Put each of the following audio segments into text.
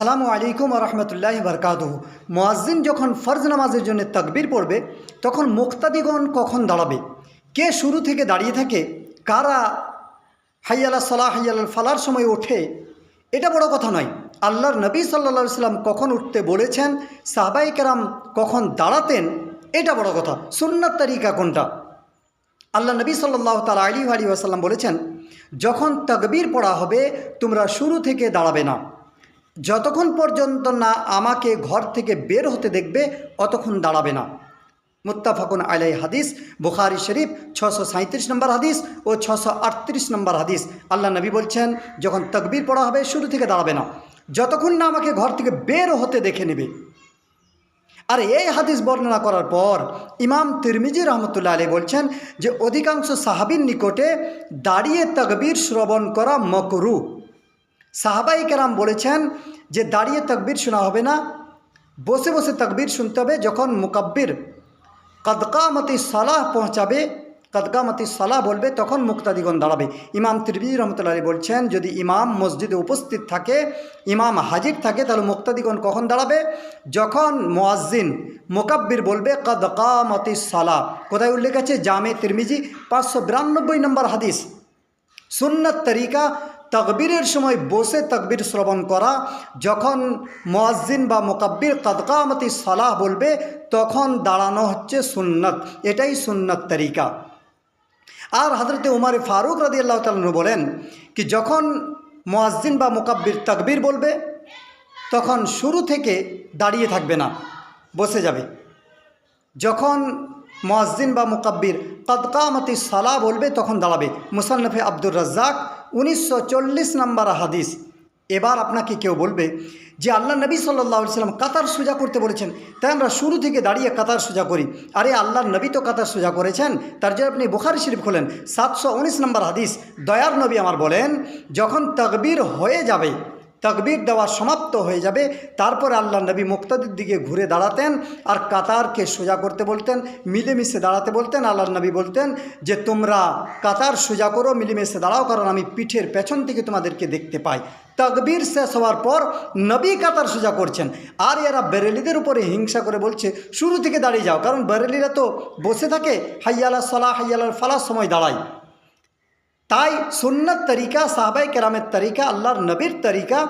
আসসালামু আলাইকুম রহমতুল্লাহ বরকাত মোয়াজ্জিন যখন ফরজ নামাজের জন্য তকবির পড়বে, তখন মুক্তাদিগণ কখন দাঁড়াবে? কে শুরু থেকে দাঁড়িয়ে থাকে? কারা হাইয়ালা সালাহ হাইয়াল ফালার সময় ওঠে? এটা বড় কথা নয়। আল্লাহর নবী সাল্লা সাল্লাম কখন উঠতে বলেছেন? সাহবাই কেরাম কখন দাঁড়াতেন? এটা বড় কথা। সুন্নাত তারিকা কোনটা? আল্লাহ নবী সাল্লাহ তাল আলী আলী আসাল্লাম বলেছেন, যখন তকবির পড়া হবে, তোমরা শুরু থেকে দাঁড়াবে না। যতক্ষণ পর্যন্ত না আমাকে ঘর থেকে বের হতে দেখবে, অতক্ষণ দাঁড়াবে না। মুত্তাফাকুন আলাই হাদিস, বুখারি শরীফ ছশো সাঁত্রিশ নম্বর হাদিস ও ছশো আটত্রিশ নম্বর হাদিস। আল্লাহ নবী বলছেন, যখন তকবির পড়া হবে, শুরু থেকে দাঁড়াবে না। যতক্ষণ না আমাকে ঘর থেকে বের হতে দেখে নেবে। আর এই হাদিস বর্ণনা করার পর ইমাম তিরমিজি রহমতুল্লাহ আলী বলছেন যে, অধিকাংশ সাহাবির নিকটে দাঁড়িয়ে তকবির শ্রবণ করা মকরু। সাহাবাই কেরাম বলেছেন যে দাঁড়িয়ে তকবির শোনা হবে না, বসে বসে তকবির শুনতে হবে যখন মুকাব্বির কদকামতি সালাহ পৌঁছাবে কদকামতি সালাহ বলবে, তখন মুক্তাদিগণ দাঁড়াবে। ইমাম তিরবি রহমতুল্লাহ বলছেন, যদি ইমাম মসজিদে উপস্থিত থাকে, ইমাম হাজির থাকে, তাহলে মুক্তাদিগণ কখন দাঁড়াবে? যখন মোয়াজ্জিন মোকাব্বির বলবে কদকামতি সালাহ কোথায় উল্লেখ আছে? জামে তিরমিজি পাঁচশো বিরানব্বই নম্বর হাদিস। সুন্নত তরিকা তকবীরের সময় বসে তকবীর শ্রবণ করা, যখন মোয়াজ্জিন বা মোকাব্বির কদকামতি সালাহ বলবে, তখন দাঁড়ানো হচ্ছে সুন্নত। এটাই সুন্নত তরিকা। আর হজরতে উমার ফারুক রাদি আল্লাহ তালন বলেন কি, যখন মোয়াজ্জিন বা মোকাব্বির তকবীর বলবে, তখন শুরু থেকে দাঁড়িয়ে থাকবে না, বসে যাবে। যখন মোয়াজ্জিন বা মুকাব্বির কদকামতি সালা বলবে, তখন দাঁড়াবে। মুসান্নফে আব্দুর রাজ্জাক, উনিশশো চল্লিশ নম্বর হাদিস। এবার আপনাকে কেউ বলবে যে, আল্লাহ নবী সাল্লাহ সাল্লাম কাতার সোজা করতে বলেছেন, তাই আমরা শুরু থেকে দাঁড়িয়ে কাতার সোজা করি। আরে আল্লাহ নবী তো কাতার সোজা করেছেন, তার জন্য আপনি বুখারি শরীফ খোলেন। সাতশো উনিশ নম্বর হাদিস, দয়ার নবী আমার বলেন, যখন তকবীর হয়ে যাবে তকবির দেওয়া সমাপ্ত হয়ে যাবে। তারপরে আল্লাহ নবী মুক্তাদির দিকে ঘুরে দাঁড়াতেন আর কাতারকে সোজা করতে বলতেন, মিলেমিশে দাঁড়াতে বলতেন। আল্লাহ নবী বলতেন যে, তোমরা কাতার সোজা করো, মিলেমিশে দাঁড়াও, কারণ আমি পিঠের পেছন থেকে তোমাদেরকে দেখতে পাই। তকবির শেষ হওয়ার পর নবী কাতার সোজা করছেন। আর এরা বেরেলিদের উপরে হিংসা করে বলছে, শুরু থেকে দাঁড়িয়ে যাও, কারণ বেরেলিরা তো বসে থাকে, হাইয়ালা সলা, হাইয়ালার ফালার সময় দাঁড়ায়। তাই সুন্নত তরিকা সাহাবাই কেরামের তরিকা, আল্লাহর নবীর তরিকা,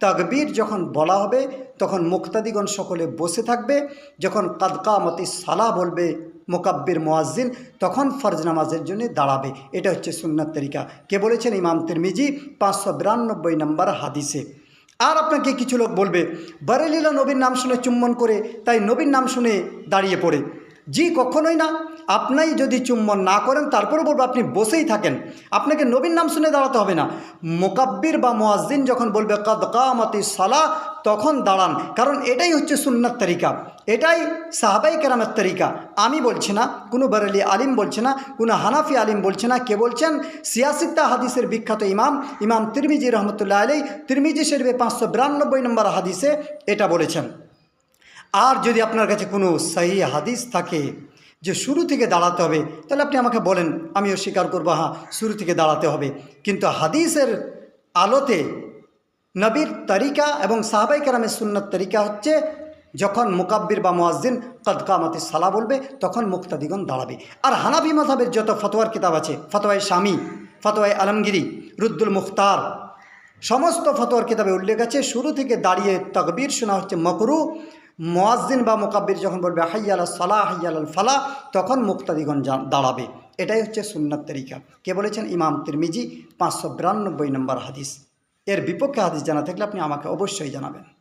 তকবীর যখন বলা হবে, তখন মুক্তাদিগণ সকলে বসে থাকবে। যখন কাদকামতি সালা বলবে মোকাব্বির মোয়াজ্জিন, তখন ফরজ নামাজের জন্য দাঁড়াবে। এটা হচ্ছে সুন্নত তরিকা। কে বলেছেন? ইমাম তিরমিজি, পাঁচশো বিরানব্বই নম্বর হাদিসে। আর আপনাকে কিছু লোক বলবে, বারেলিলা নবীর নাম শুনে চুম্বন করে, তাই নবীর নাম শুনে দাঁড়িয়ে পড়ে। জি, কখনোই না। আপনাই যদি চুম্বন না করেন তারপরে বলব আপনি বসেই থাকেন। আপনাকে নবীন নাম শুনে দাঁড়াতে হবে না। মোকাব্বির বা মোয়াজ্জিন যখন বলবে, কদ কামতি সালা তখন দাঁড়ান। কারণ এটাই হচ্ছে সুন্নার তরিকা। এটাই সাহাবাই কেরামের তরিকা। আমি বলছি না, কোনো বারেলি আলিম বলছে না, কোনো হানাফি আলিম বলছে না। কে বলছেন? সিয়াসিত্তা হাদিসের বিখ্যাত ইমাম ইমাম তিরমিজি রহমতুল্লাহ আলী তিরমিজি শরীফে পাঁচশো বিরানব্বই নম্বর হাদিসে এটা বলেছেন। আর যদি আপনার কাছে কোনো সহি হাদিস থাকে যে শুরু থেকে দাঁড়াতে হবে, তাহলে আপনি আমাকে বলেন, আমিও স্বীকার করব হ্যাঁ শুরু থেকে দাঁড়াতে হবে। কিন্তু হাদিসের আলোতে নবীর তরিকা এবং সাহাবাই কারামের সুন্নত তরিকা হচ্ছে, যখন মুকাব্বির বা মোয়াজ্জিন কদকামতি সালা বলবে, তখন মুক্তাদিগণ দাঁড়াবে। আর হানাবি মাধাবের যত ফতোয়ার কিতাব আছে ফতোয়াই স্বামী ফতোয়াই আলমগিরি, রুদ্দুল মুখতার, সমস্ত ফতোয়ার কিতাবে উল্লেখ আছে, শুরু থেকে দাঁড়িয়ে তকবির শোনা হচ্ছে মকরু মোয়াজ্জিন বা মোকাব্বির যখন বলবে, হাইয়াল সালাহ হাইয়াল ফালা তখন মুক্তাদিগণ দাঁড়াবে। এটাই হচ্ছে সুন্নাত তরিকা। কে বলেছেন? ইমাম তিরমিজি, পাঁচশো বিরানব্বই নম্বর হাদিস। এর বিপক্ষে হাদিস জানা থাকলে আপনি আমাকে অবশ্যই জানাবেন।